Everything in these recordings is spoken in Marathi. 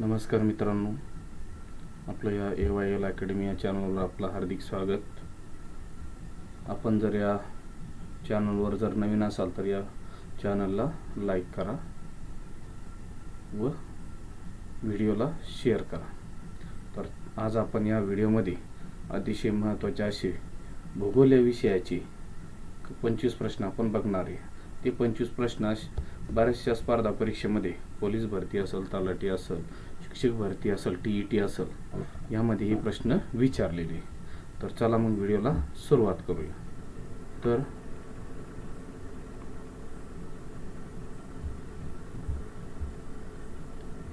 नमस्कार मित्रांनो. आपलं या ए वाय एल अकॅडमी या चॅनलवर आपलं हार्दिक स्वागत. आपण जर या चॅनलवर जर नवीन असाल तर या चॅनलला लाईक करा व व्हिडिओला शेअर करा. तर आज आपण या व्हिडिओमध्ये अतिशय महत्त्वाचे असे भूगोल या विषयाचे पंचवीस प्रश्न आपण बघणार आहे. ते पंचवीस प्रश्न बऱ्याचशा स्पर्धा परीक्षेमध्ये पोलीस भरती असेल तलाठी असेल शिक्षक भरती असेल टी ई टी असेल यामध्ये हे प्रश्न विचारलेले तर चला मग व्हिडिओला सुरुवात करूया. तर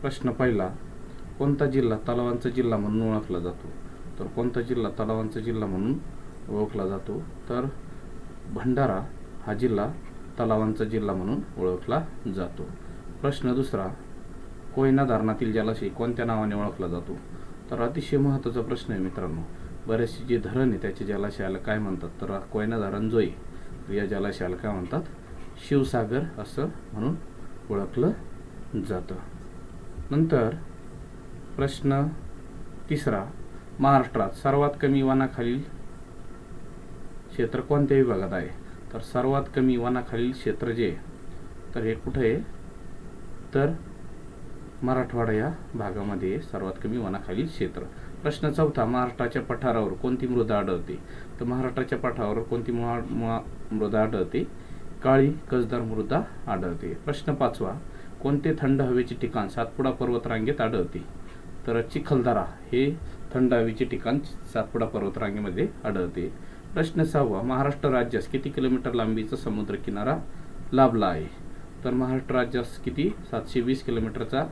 प्रश्न पहिला कोणता जिल्हा तलावांचा जिल्हा म्हणून ओळखला जातो? तर कोणता जिल्हा तलावांचा जिल्हा म्हणून ओळखला जातो? तर भंडारा हा जिल्हा तलावांचा जिल्हा म्हणून ओळखला जातो. प्रश्न दुसरा कोयना धरणातील जलाशय कोणत्या नावाने ओळखला जातो? तर अतिशय महत्त्वाचा प्रश्न आहे मित्रांनो. बरेचसे जे धरण आहे त्याच्या जलाशयाला काय म्हणतात? तर कोयना धरण जो आहे या जलाशयाला काय म्हणतात? शिवसागर असं म्हणून ओळखलं जातं. नंतर प्रश्न तिसरा. महाराष्ट्रात सर्वात कमी वनाखालील क्षेत्र कोणत्या विभागात आहे? तर सर्वात कमी वनाखालील क्षेत्र जे आहे, तर हे कुठे आहे? तर मराठवाडा या भागामध्ये सर्वात कमी वनाखालील क्षेत्र. प्रश्न चौथा महाराष्ट्राच्या पठारावर कोणती मृदा आढळते? तर महाराष्ट्राच्या पठारावर कोणती मुळा- मुळा- मृदा आढळते? काळी कसदार मृदा आढळते. प्रश्न पाचवा कोणते थंड हवेचे ठिकाण सातपुडा पर्वतरांगेत आढळते? तर चिखलदरा हे थंड हवेचे ठिकाण सातपुडा पर्वतरांगेमध्ये आढळते. प्रश्न सहावा महाराष्ट्र राज्यास किती किलोमीटर लांबीचा समुद्र किनारा लाभला आहे? तर महाराष्ट्र राज्यास किती? सातशे वीस किलोमीटरचा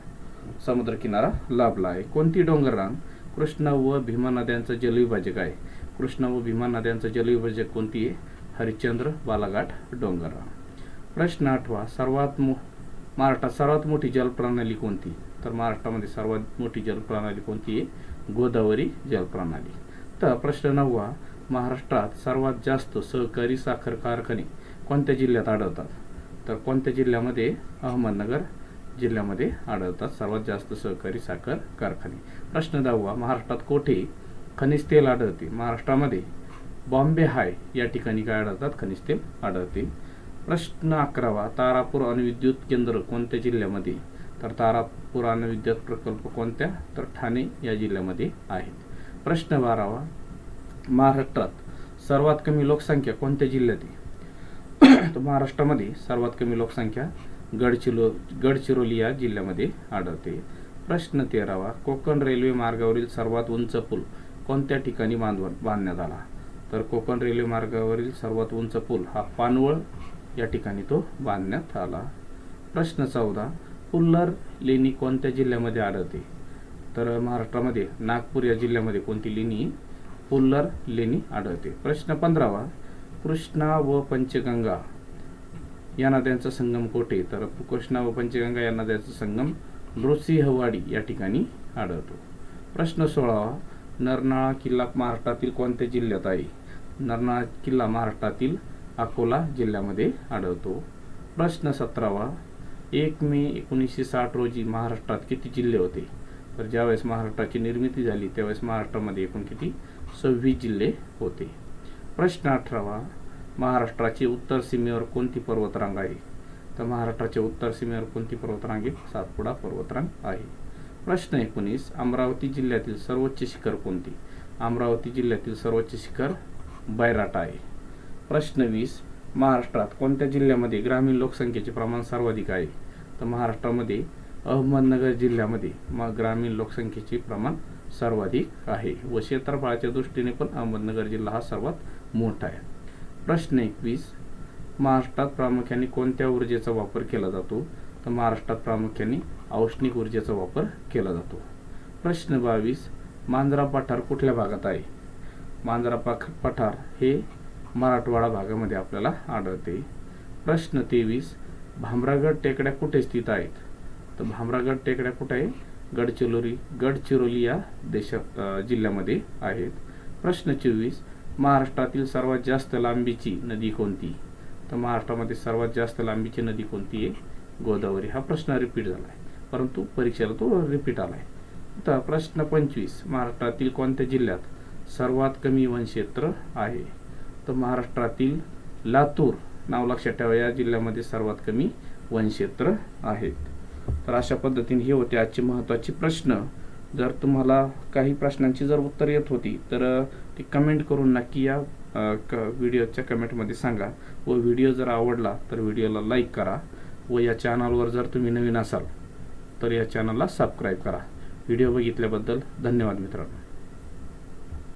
समुद्रकिनारा लाभला आहे. कोणती डोंगररांग कृष्णा व भीमा नद्यांचं जलविभाजक आहे. कृष्णा व भीमा नद्यांचं जलविभाजक कोणती आहे? हरिश्चंद्र बालाघाट डोंगररांग प्रश्न आठवा सर्वात मो महाराष्ट्रात सर्वात मोठी जलप्रणाली कोणती? तर महाराष्ट्रामध्ये सर्वात मोठी जलप्रणाली कोणती आहे? गोदावरी जलप्रणाली. तर प्रश्न नववा महाराष्ट्रात सर्वात जास्त सहकारी साखर कारखाने कोणत्या जिल्ह्यात आढळतात? तर कोणत्या जिल्ह्यामध्ये? अहमदनगर जिल्ह्यामध्ये आढळतात. सर्वात जास्त सहकारी साखर कारखाने. प्रश्न दहावा महाराष्ट्रात कोठे खनिज तेल आढळते? महाराष्ट्रामध्ये बॉम्बे हाय या ठिकाणी काय आढळतात? खनिज तेल आढळते. प्रश्न अकरावा तारापूर अणुविद्युत केंद्र कोणत्या जिल्ह्यामध्ये? तर तारापूर अणुविद्युत प्रकल्प कोणत्या? तर ठाणे या जिल्ह्यामध्ये आहेत. प्रश्न बारावा महाराष्ट्रात सर्वात कमी लोकसंख्या कोणत्या जिल्ह्यात आहे? तर महाराष्ट्रामध्ये सर्वात कमी लोकसंख्या गडचिरो गडचिरोली या जिल्ह्यामध्ये आढळते. प्रश्न तेरावा कोकण रेल्वे मार्गावरील सर्वात उंच पूल कोणत्या ठिकाणी बांधव बांधण्यात आला? तर कोकण रेल्वे मार्गावरील सर्वात उंच पूल हा पानवळ या ठिकाणी तो बांधण्यात आला. प्रश्न चौदा पुल्लर लेणी कोणत्या जिल्ह्यामध्ये आढळते? तर महाराष्ट्रामध्ये नागपूर या जिल्ह्यामध्ये कोणती लेणी पुल्लर लेणी आढळते? प्रश्न पंधरावा कृष्णा व पंचगंगा या नद्यांचा संगम कोठे? तर कृष्णा व पंचगंगा या नद्यांचा संगम नृसिंहवाडी या ठिकाणी आढळतो. प्रश्न सोळावा. नरनाळा किल्ला महाराष्ट्रातील कोणत्या जिल्ह्यात आहे? नरनाळा किल्ला महाराष्ट्रातील अकोला जिल्ह्यामध्ये आढळतो. प्रश्न सतरावा. एक मे एकोणीसशे साठ रोजी महाराष्ट्रात किती जिल्हे होते? तर ज्यावेळेस महाराष्ट्राची निर्मिती झाली त्यावेळेस महाराष्ट्रामध्ये एकूण किती? सव्वीस जिल्हे होते. प्रश्न अठरावा. महाराष्ट्राची उत्तर सीमेवर कोणती पर्वतरांग आहे? तर महाराष्ट्राच्या उत्तर सीमेवर कोणती पर्वतरांग आहे? सातपुडा पर्वतरांग आहे. प्रश्न एकोणीस अमरावती जिल्ह्यातील सर्वोच्च शिखर कोणती? अमरावती जिल्ह्यातील सर्वोच्च शिखर बैराटा आहे. प्रश्न वीस महाराष्ट्रात कोणत्या जिल्ह्यामध्ये ग्रामीण लोकसंख्येचे प्रमाण सर्वाधिक आहे? तर महाराष्ट्रामध्ये अहमदनगर जिल्ह्यामध्ये मग ग्रामीण लोकसंख्येचे प्रमाण सर्वाधिक आहे व क्षेत्रफळाच्या दृष्टीने पण अहमदनगर जिल्हा हा सर्वात मोठा आहे. प्रश्न एकवीस. महाराष्ट्रात प्रामुख्याने कोणत्या ऊर्जेचा वापर केला जातो? तर महाराष्ट्रात प्रामुख्याने औष्णिक ऊर्जेचा वापर केला जातो. प्रश्न बावीस. मांजरा पठार कुठल्या भागात आहे? मांजरा पाख पठार हे मराठवाडा भागामध्ये आपल्याला आढळते. प्रश्न तेवीस. भामरागड टेकड्या कुठे स्थित आहेत? तर भामरागड टेकड्या कुठे आहे? गडचिरोली गडचिरोली या देशा जिल्ह्यामध्ये आहेत. प्रश्न चोवीस. महाराष्ट्रातील सर्वात जास्त लांबीची नदी कोणती? तर महाराष्ट्रामध्ये सर्वात जास्त लांबीची नदी कोणती आहे? गोदावरी. हा प्रश्न रिपीट झाला आहे. परंतु परीक्षेला तो रिपीट आला आहे. तर प्रश्न पंचवीस. महाराष्ट्रातील कोणत्या जिल्ह्यात सर्वात कमी वनक्षेत्र आहे? तर महाराष्ट्रातील लातूर नाव लक्षात ठेवा या जिल्ह्यामध्ये सर्वात कमी वनक्षेत्र आहेत. तर अशा पद्धतीने हे होते आजचे महत्त्वाचे प्रश्न. जर तुम्हाला काही प्रश्नांची जर उत्तर येत होती तर ती कमेंट करून नक्की या क व्हिडिओच्या कमेंटमध्ये सांगा. व व्हिडिओ जर आवडला तर व्हिडिओला लाईक करा. व या चॅनलवर जर तुम्ही नवीन असाल तर या चॅनलला सबस्क्राईब करा. व्हिडिओ बघितल्याबद्दल धन्यवाद मित्रांनो.